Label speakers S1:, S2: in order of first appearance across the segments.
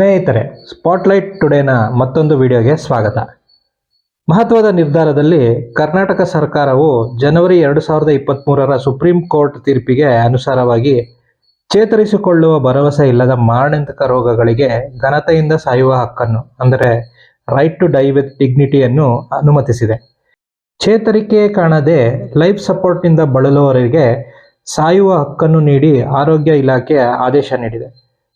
S1: ಸ್ನೇಹಿತರೆ ಸ್ಪಾಟ್ಲೈಟ್ ಟುಡೇನ ಮತ್ತೊಂದು ವಿಡಿಯೋಗೆ ಸ್ವಾಗತ. ಮಹತ್ವದ ನಿರ್ಧಾರದಲ್ಲಿ ಕರ್ನಾಟಕ ಸರ್ಕಾರವು ಜನವರಿ ಎರಡು ಸಾವಿರದ ಇಪ್ಪತ್ತ್ಮೂರರ ಸುಪ್ರೀಂ ಕೋರ್ಟ್ ತೀರ್ಪಿಗೆ ಅನುಸಾರವಾಗಿ ಚೇತರಿಸಿಕೊಳ್ಳುವ ಭರವಸೆ ಇಲ್ಲದ ಮಾರಣಾಂತಿಕ ರೋಗಗಳಿಗೆ ಘನತೆಯಿಂದ ಸಾಯುವ ಹಕ್ಕನ್ನು, ಅಂದರೆ ರೈಟ್ ಟು ಡೈ ವಿತ್ ಡಿಗ್ನಿಟಿಯನ್ನು ಅನುಮತಿಸಿದೆ. ಚೇತರಿಕೆ ಕಾಣದೆ ಲೈಫ್ ಸಪೋರ್ಟ್ನಿಂದ ಬಳಲುವವರಿಗೆ ಸಾಯುವ ಹಕ್ಕನ್ನು ನೀಡಿ ಆರೋಗ್ಯ ಇಲಾಖೆ ಆದೇಶ ನೀಡಿದೆ.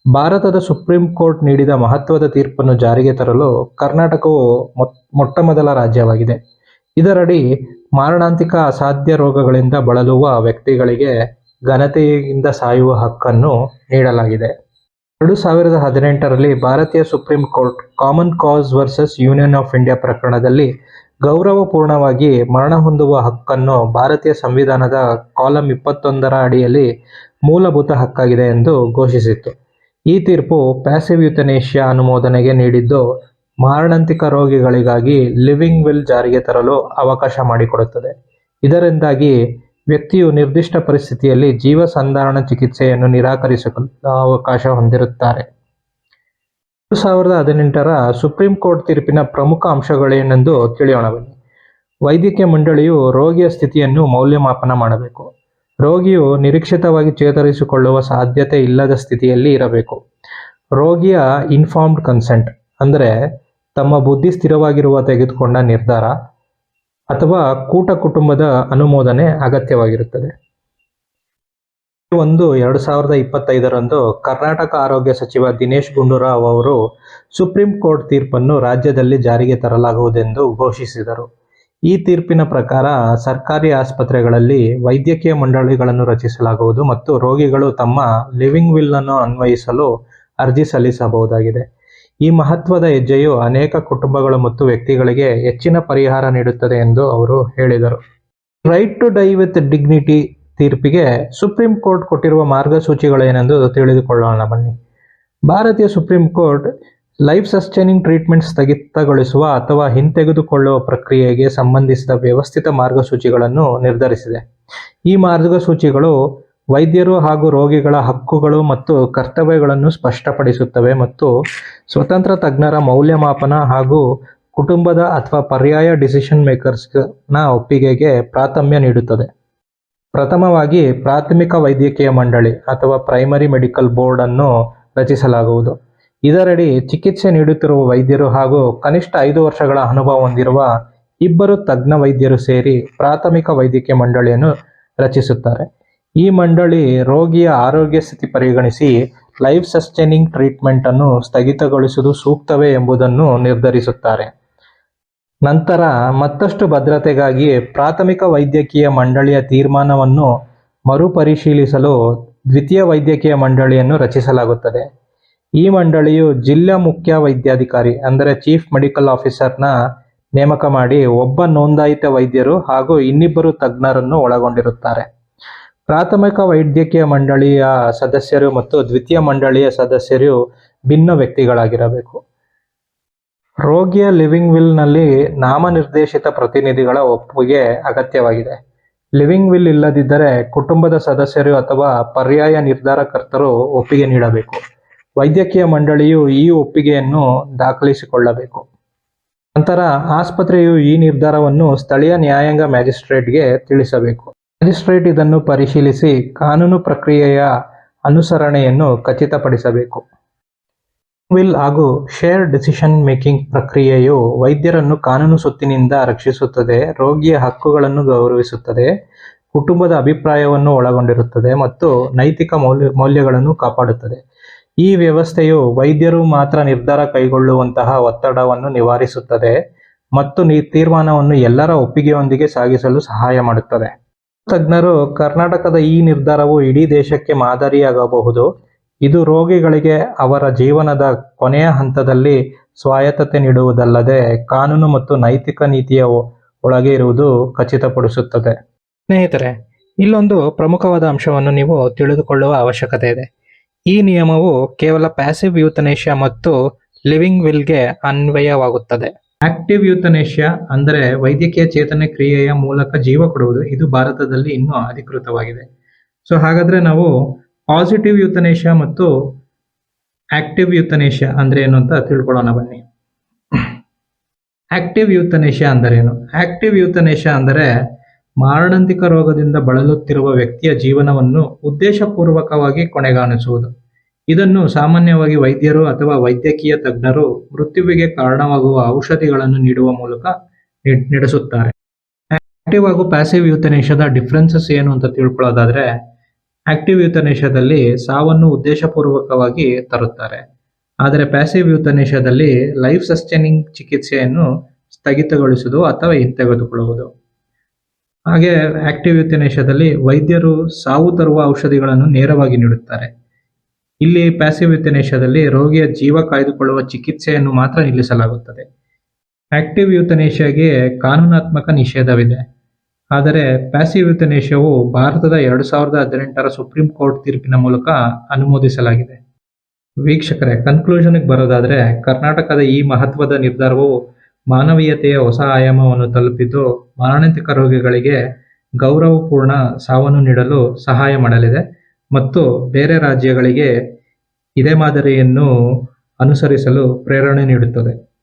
S1: ಭಾರತದ ಸುಪ್ರೀಂ ಕೋರ್ಟ್ ನೀಡಿದ ಮಹತ್ವದ ತೀರ್ಪನ್ನು ಜಾರಿಗೆ ತರಲು ಕರ್ನಾಟಕವು ಮೊಟ್ಟ ಮೊಟ್ಟಮೊದಲ ರಾಜ್ಯವಾಗಿದೆ. ಇದರಡಿ ಮಾರಣಾಂತಿಕ ಅಸಾಧ್ಯ ರೋಗಗಳಿಂದ ಬಳಲುವ ವ್ಯಕ್ತಿಗಳಿಗೆ ಘನತೆಯಿಂದ ಸಾಯುವ ಹಕ್ಕನ್ನು ನೀಡಲಾಗಿದೆ. ಎರಡು ಸಾವಿರದ ಹದಿನೆಂಟರಲ್ಲಿ ಭಾರತೀಯ supreme court common cause versus union of India ಪ್ರಕರಣದಲ್ಲಿ ಗೌರವಪೂರ್ಣವಾಗಿ ಮರಣ ಹೊಂದುವ ಹಕ್ಕನ್ನು ಭಾರತೀಯ ಸಂವಿಧಾನದ ಕಾಲಂ ಇಪ್ಪತ್ತೊಂದರ ಅಡಿಯಲ್ಲಿ ಮೂಲಭೂತ ಹಕ್ಕಾಗಿದೆ ಎಂದು ಘೋಷಿಸಿತ್ತು. ಈ ತೀರ್ಪು ಪ್ಯಾಸಿವ್ ಯುತನೇಷಿಯಾ ಅನುಮೋದನೆಗೆ ನೀಡಿದ್ದು ಮಾರಣಾಂತಿಕ ರೋಗಿಗಳಿಗಾಗಿ ಲಿವಿಂಗ್ ವಿಲ್ ಜಾರಿಗೆ ತರಲು ಅವಕಾಶ ಮಾಡಿಕೊಡುತ್ತದೆ. ಇದರಿಂದಾಗಿ ವ್ಯಕ್ತಿಯು ನಿರ್ದಿಷ್ಟ ಪರಿಸ್ಥಿತಿಯಲ್ಲಿ ಜೀವ ಸಂಧಾರಣ ಚಿಕಿತ್ಸೆಯನ್ನು ನಿರಾಕರಿಸಲು ಅವಕಾಶ ಹೊಂದಿರುತ್ತಾರೆ. ಎರಡು ಸಾವಿರದ ಹದಿನೆಂಟರ ಸುಪ್ರೀಂ ಕೋರ್ಟ್ ತೀರ್ಪಿನ ಪ್ರಮುಖ ಅಂಶಗಳೇನೆಂದು ತಿಳಿಯೋಣ ಬನ್ನಿ. ವೈದ್ಯಕೀಯ ಮಂಡಳಿಯು ರೋಗಿಯ ಸ್ಥಿತಿಯನ್ನು ಮೌಲ್ಯಮಾಪನ ಮಾಡಬೇಕು. ರೋಗಿಯು ನಿರೀಕ್ಷಿತವಾಗಿ ಚೇತರಿಸಿಕೊಳ್ಳುವ ಸಾಧ್ಯತೆ ಇಲ್ಲದ ಸ್ಥಿತಿಯಲ್ಲಿ ಇರಬೇಕು. ರೋಗಿಯ ಇನ್ಫಾರ್ಮ್ಡ್ ಕನ್ಸೆಂಟ್ ಅಂದರೆ ತಮ್ಮ ಬುದ್ಧಿ ಸ್ಥಿರವಾಗಿರುವ ತೆಗೆದುಕೊಂಡ ನಿರ್ಧಾರ ಅಥವಾ ಕೂಟ ಕುಟುಂಬದ ಅನುಮೋದನೆ ಅಗತ್ಯವಾಗಿರುತ್ತದೆ. ಒಂದು ಎರಡು ಸಾವಿರದ ಇಪ್ಪತ್ತೈದರಂದು ಕರ್ನಾಟಕ ಆರೋಗ್ಯ ಸಚಿವ ದಿನೇಶ್ ಗುಂಡೂರಾವ್ ಅವರು ಸುಪ್ರೀಂ ಕೋರ್ಟ್ ತೀರ್ಪನ್ನು ರಾಜ್ಯದಲ್ಲಿ ಜಾರಿಗೆ ತರಲಾಗುವುದೆಂದು ಘೋಷಿಸಿದರು. ಈ ತೀರ್ಪಿನ ಪ್ರಕಾರ ಸರ್ಕಾರಿ ಆಸ್ಪತ್ರೆಗಳಲ್ಲಿ ವೈದ್ಯಕೀಯ ಮಂಡಳಿಗಳನ್ನು ರಚಿಸಲಾಗುವುದು ಮತ್ತು ರೋಗಿಗಳು ತಮ್ಮ ಲಿವಿಂಗ್ ವಿಲ್ ಅನ್ನು ಅನ್ವಯಿಸಲು ಅರ್ಜಿ ಸಲ್ಲಿಸಬಹುದಾಗಿದೆ. ಈ ಮಹತ್ವದ ಹೆಜ್ಜೆಯು ಅನೇಕ ಕುಟುಂಬಗಳು ಮತ್ತು ವ್ಯಕ್ತಿಗಳಿಗೆ ಹೆಚ್ಚಿನ ಪರಿಹಾರ ನೀಡುತ್ತದೆ ಎಂದು ಅವರು ಹೇಳಿದರು. Right to die with dignity ತೀರ್ಪಿಗೆ ಸುಪ್ರೀಂ ಕೋರ್ಟ್ ಕೊಟ್ಟಿರುವ ಮಾರ್ಗಸೂಚಿಗಳೇನೆಂದು ತಿಳಿದುಕೊಳ್ಳೋಣ ಬನ್ನಿ. ಭಾರತೀಯ supreme court life sustaining treatment ಸ್ಥಗಿತಗೊಳಿಸುವ ಅಥವಾ ಹಿಂತೆಗೆದುಕೊಳ್ಳುವ ಪ್ರಕ್ರಿಯೆಗೆ ಸಂಬಂಧಿಸಿದ ವ್ಯವಸ್ಥಿತ ಮಾರ್ಗಸೂಚಿಗಳನ್ನು ನಿರ್ಧರಿಸಿದೆ. ಈ ಮಾರ್ಗಸೂಚಿಗಳು ವೈದ್ಯರು ಹಾಗೂ ರೋಗಿಗಳ ಹಕ್ಕುಗಳು ಮತ್ತು ಕರ್ತವ್ಯಗಳನ್ನು ಸ್ಪಷ್ಟಪಡಿಸುತ್ತವೆ ಮತ್ತು ಸ್ವತಂತ್ರ ತಜ್ಞರ ಮೌಲ್ಯಮಾಪನ ಹಾಗೂ ಕುಟುಂಬದ ಅಥವಾ ಪರ್ಯಾಯ ಡಿಸಿಷನ್ ಮೇಕರ್ಸ್ನ ಒಪ್ಪಿಗೆಗೆ ಪ್ರಾಥಮ್ಯ ನೀಡುತ್ತದೆ. ಪ್ರಥಮವಾಗಿ ಪ್ರಾಥಮಿಕ ವೈದ್ಯಕೀಯ ಮಂಡಳಿ ಅಥವಾ ಪ್ರೈಮರಿ ಮೆಡಿಕಲ್ ಬೋರ್ಡನ್ನು ರಚಿಸಲಾಗುವುದು. ಇದರಡಿ ಚಿಕಿತ್ಸೆ ನೀಡುತ್ತಿರುವ ವೈದ್ಯರು ಹಾಗೂ ಕನಿಷ್ಠ ಐದು ವರ್ಷಗಳ ಅನುಭವ ಹೊಂದಿರುವ ಇಬ್ಬರು ತಜ್ಞ ವೈದ್ಯರು ಸೇರಿ ಪ್ರಾಥಮಿಕ ವೈದ್ಯಕೀಯ ಮಂಡಳಿಯನ್ನು ರಚಿಸುತ್ತಾರೆ. ಈ ಮಂಡಳಿ ರೋಗಿಯ ಆರೋಗ್ಯ ಸ್ಥಿತಿ ಪರಿಗಣಿಸಿ ಲೈಫ್ ಸಸ್ಟೈನಿಂಗ್ ಟ್ರೀಟ್ಮೆಂಟ್ ಅನ್ನು ಸ್ಥಗಿತಗೊಳಿಸುವುದು ಸೂಕ್ತವೇ ಎಂಬುದನ್ನು ನಿರ್ಧರಿಸುತ್ತಾರೆ. ನಂತರ ಮತ್ತಷ್ಟು ಭದ್ರತೆಗಾಗಿ ಪ್ರಾಥಮಿಕ ವೈದ್ಯಕೀಯ ಮಂಡಳಿಯ ತೀರ್ಮಾನವನ್ನು ಮರುಪರಿಶೀಲಿಸಲು ದ್ವಿತೀಯ ವೈದ್ಯಕೀಯ ಮಂಡಳಿಯನ್ನು ರಚಿಸಲಾಗುತ್ತದೆ. ಈ ಮಂಡಳಿಯು ಜಿಲ್ಲಾ ಮುಖ್ಯ ವೈದ್ಯಾಧಿಕಾರಿ, ಅಂದರೆ ಚೀಫ್ ಮೆಡಿಕಲ್ ಆಫೀಸರ್ನ ನೇಮಕ ಮಾಡಿ ಒಬ್ಬ ನೋಂದಾಯಿತ ವೈದ್ಯರು ಹಾಗೂ ಇನ್ನಿಬ್ಬರು ತಜ್ಞರನ್ನು ಒಳಗೊಂಡಿರುತ್ತಾರೆ. ಪ್ರಾಥಮಿಕ ವೈದ್ಯಕೀಯ ಮಂಡಳಿಯ ಸದಸ್ಯರು ಮತ್ತು ದ್ವಿತೀಯ ಮಂಡಳಿಯ ಸದಸ್ಯರು ಭಿನ್ನ ವ್ಯಕ್ತಿಗಳಾಗಿರಬೇಕು. ರೋಗಿಯ ಲಿವಿಂಗ್ ವಿಲ್ನಲ್ಲಿ ನಾಮನಿರ್ದೇಶಿತ ಪ್ರತಿನಿಧಿಗಳ ಒಪ್ಪಿಗೆ ಅಗತ್ಯವಾಗಿದೆ. ಲಿವಿಂಗ್ ವಿಲ್ ಇಲ್ಲದಿದ್ದರೆ ಕುಟುಂಬದ ಸದಸ್ಯರು ಅಥವಾ ಪರ್ಯಾಯ ನಿರ್ಧಾರಕರ್ತರು ಒಪ್ಪಿಗೆ ನೀಡಬೇಕು. ವೈದ್ಯಕೀಯ ಮಂಡಳಿಯು ಈ ಒಪ್ಪಿಗೆಯನ್ನು ದಾಖಲಿಸಿಕೊಳ್ಳಬೇಕು. ನಂತರ ಆಸ್ಪತ್ರೆಯು ಈ ನಿರ್ಧಾರವನ್ನು ಸ್ಥಳೀಯ ನ್ಯಾಯಾಂಗ ಮ್ಯಾಜಿಸ್ಟ್ರೇಟ್ಗೆ ತಿಳಿಸಬೇಕು. ಮ್ಯಾಜಿಸ್ಟ್ರೇಟ್ ಇದನ್ನು ಪರಿಶೀಲಿಸಿ ಕಾನೂನು ಪ್ರಕ್ರಿಯೆಯ ಅನುಸರಣೆಯನ್ನು ಖಚಿತಪಡಿಸಬೇಕು. ವಿಲ್ ಹಾಗೂ ಶೇರ್ ಡಿಸಿಷನ್ ಮೇಕಿಂಗ್ ಪ್ರಕ್ರಿಯೆಯು ವೈದ್ಯರನ್ನು ಕಾನೂನು ಸುತ್ತಿನಿಂದ ರಕ್ಷಿಸುತ್ತದೆ, ರೋಗಿಯ ಹಕ್ಕುಗಳನ್ನು ಗೌರವಿಸುತ್ತದೆ, ಕುಟುಂಬದ ಅಭಿಪ್ರಾಯವನ್ನು ಒಳಗೊಂಡಿರುತ್ತದೆ ಮತ್ತು ನೈತಿಕ ಮೌಲ್ಯ, ಮೌಲ್ಯಗಳನ್ನು ಕಾಪಾಡುತ್ತದೆ. ಈ ವ್ಯವಸ್ಥೆಯು ವೈದ್ಯರು ಮಾತ್ರ ನಿರ್ಧಾರ ಕೈಗೊಳ್ಳುವಂತಹ ಒತ್ತಡವನ್ನು ನಿವಾರಿಸುತ್ತದೆ ಮತ್ತು ಈ ತೀರ್ಮಾನವನ್ನು ಎಲ್ಲರ ಒಪ್ಪಿಗೆಯೊಂದಿಗೆ ಸಾಗಿಸಲು ಸಹಾಯ ಮಾಡುತ್ತದೆ. ತಜ್ಞರು, ಕರ್ನಾಟಕದ ಈ ನಿರ್ಧಾರವು ಇಡೀ ದೇಶಕ್ಕೆ ಮಾದರಿಯಾಗಬಹುದು. ಇದು ರೋಗಿಗಳಿಗೆ ಅವರ ಜೀವನದ ಕೊನೆಯ ಹಂತದಲ್ಲಿ ಸ್ವಾಯತ್ತತೆ ನೀಡುವುದಲ್ಲದೆ ಕಾನೂನು ಮತ್ತು ನೈತಿಕ ನೀತಿಯ ಒಳಗೆ ಇರುವುದು ಖಚಿತಪಡಿಸುತ್ತದೆ. ಸ್ನೇಹಿತರೆ, ಇಲ್ಲೊಂದು ಪ್ರಮುಖವಾದ ಅಂಶವನ್ನು ನೀವು ತಿಳಿದುಕೊಳ್ಳುವ ಅವಶ್ಯಕತೆ ಇದೆ. ಈ ನಿಯಮವು ಕೇವಲ ಪ್ಯಾಸಿವ್ ಯೂತನೇಷ್ಯಾ ಮತ್ತು ಲಿವಿಂಗ್ ವಿಲ್ಗೆ ಅನ್ವಯವಾಗುತ್ತದೆ. ಆಕ್ಟಿವ್ ಯೂತನೇಷ್ಯಾ ಅಂದರೆ ವೈದ್ಯಕೀಯ ಚೇತನ ಕ್ರಿಯೆಯ ಮೂಲಕ ಜೀವ ಕೊಡುವುದು. ಇದು ಭಾರತದಲ್ಲಿ ಇನ್ನೂ ಅಧಿಕೃತವಾಗಿದೆ. ಸೊ ಹಾಗಾದ್ರೆ ನಾವು ಪಾಸಿಟಿವ್ ಯೂತನೇಷ್ಯಾ ಮತ್ತು ಆಕ್ಟಿವ್ ಯೂತನೇಷ್ಯಾ ಅಂದ್ರೆ ಏನು ಅಂತ ತಿಳ್ಕೊಳ್ಳೋಣ ಬನ್ನಿ. ಆಕ್ಟಿವ್ ಯೂಥನೇಷಿಯಾ ಅಂದರೇನು? ಆಕ್ಟಿವ್ ಯೂಥನೇಷಿಯಾ ಅಂದರೆ ಮಾರಣಾಂತಿಕ ರೋಗದಿಂದ ಬಳಲುತ್ತಿರುವ ವ್ಯಕ್ತಿಯ ಜೀವನವನ್ನು ಉದ್ದೇಶಪೂರ್ವಕವಾಗಿ ಕೊನೆಗಾಣಿಸುವುದು. ಇದನ್ನು ಸಾಮಾನ್ಯವಾಗಿ ವೈದ್ಯರು ಅಥವಾ ವೈದ್ಯಕೀಯ ತಜ್ಞರು ಮೃತ್ಯುವಿಗೆ ಕಾರಣವಾಗುವ ಔಷಧಿಗಳನ್ನು ನೀಡುವ ಮೂಲಕ ನೀಡ್- ನಡೆಸುತ್ತಾರೆ. ಆಕ್ಟಿವ್ ಹಾಗೂ ಪ್ಯಾಸಿವ್ ಯೂಥನೇಷಿಯಾದ ಡಿಫ್ರೆನ್ಸಸ್ ಏನು ಅಂತ ತಿಳ್ಕೊಳ್ಳೋದಾದ್ರೆ, ಆಕ್ಟಿವ್ ಯೂಥನೇಷಿಯಾದಲ್ಲಿ ಸಾವನ್ನು ಉದ್ದೇಶಪೂರ್ವಕವಾಗಿ ತರುತ್ತಾರೆ. ಆದರೆ ಪ್ಯಾಸಿವ್ ಯೂಥನೇಷಿಯಾದಲ್ಲಿ ಲೈಫ್ ಸಸ್ಟೈನಿಂಗ್ ಚಿಕಿತ್ಸೆಯನ್ನು ಸ್ಥಗಿತಗೊಳಿಸುವುದು ಅಥವಾ ಹಿಂತೆಗೆದುಕೊಳ್ಳುವುದು. ಹಾಗೆ ಆಕ್ಟಿವ್ ಯೂಥನೇಷಿಯಾದಲ್ಲಿ ವೈದ್ಯರು ಸಾವು ತರುವ ಔಷಧಿಗಳನ್ನು ನೇರವಾಗಿ ನೀಡುತ್ತಾರೆ. ಇಲ್ಲಿ ಪ್ಯಾಸಿವ್ ಯೂಥನೇಷಿಯಾದಲ್ಲಿ ರೋಗಿಯ ಜೀವ ಕಾಯ್ದುಕೊಳ್ಳುವ ಚಿಕಿತ್ಸೆಯನ್ನು ಮಾತ್ರ ನಿಲ್ಲಿಸಲಾಗುತ್ತದೆ. ಆಕ್ಟಿವ್ ಯುತನೇಶಗೆ ಕಾನೂನಾತ್ಮಕ ನಿಷೇಧವಿದೆ. ಆದರೆ ಪ್ಯಾಸಿವ್ ಯುತನೇಶವು ಭಾರತದ ಎರಡು ಸಾವಿರದ ಹದಿನೆಂಟರ ಸುಪ್ರೀಂ ಕೋರ್ಟ್ ತೀರ್ಪಿನ ಮೂಲಕ ಅನುಮೋದಿಸಲಾಗಿದೆ. ವೀಕ್ಷಕರೇ ಕನ್ಕ್ಲೂಷನ್ಗೆ ಬರೋದಾದರೆ ಕರ್ನಾಟಕದ ಈ ಮಹತ್ವದ ನಿರ್ಧಾರವು ಮಾನವೀಯತೆಯ ಹೊಸ ಆಯಾಮವನ್ನು ತಲುಪಿದ್ದು ಮಾರಣಾಂತಿಕ ರೋಗಿಗಳಿಗೆ ಗೌರವಪೂರ್ಣ ಸಾವನ್ನು ನೀಡಲು ಸಹಾಯ ಮಾಡಲಿದೆ. ಮತ್ತು ಬೇರೆ ರಾಜ್ಯಗಳಿಗೆ ಇದೇ ಮಾದರಿಯನ್ನು ಅನುಸರಿಸಲು ಪ್ರೇರಣೆ ನೀಡುತ್ತದೆ.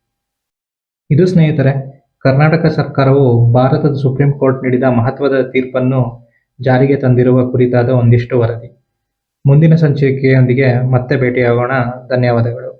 S1: ಇದು ಸ್ನೇಹಿತರೆ, ಕರ್ನಾಟಕ ಸರ್ಕಾರವು ಭಾರತದ ಸುಪ್ರೀಂ ಕೋರ್ಟ್ ನೀಡಿದ ಮಹತ್ವದ ತೀರ್ಪನ್ನು ಜಾರಿಗೆ ತಂದಿರುವ ಕುರಿತಾದ ಒಂದಿಷ್ಟು ವರದಿ. ಮುಂದಿನ ಸಂಚಿಕೆಯೊಂದಿಗೆ ಮತ್ತೆ ಭೇಟಿಯಾಗೋಣ. ಧನ್ಯವಾದಗಳು.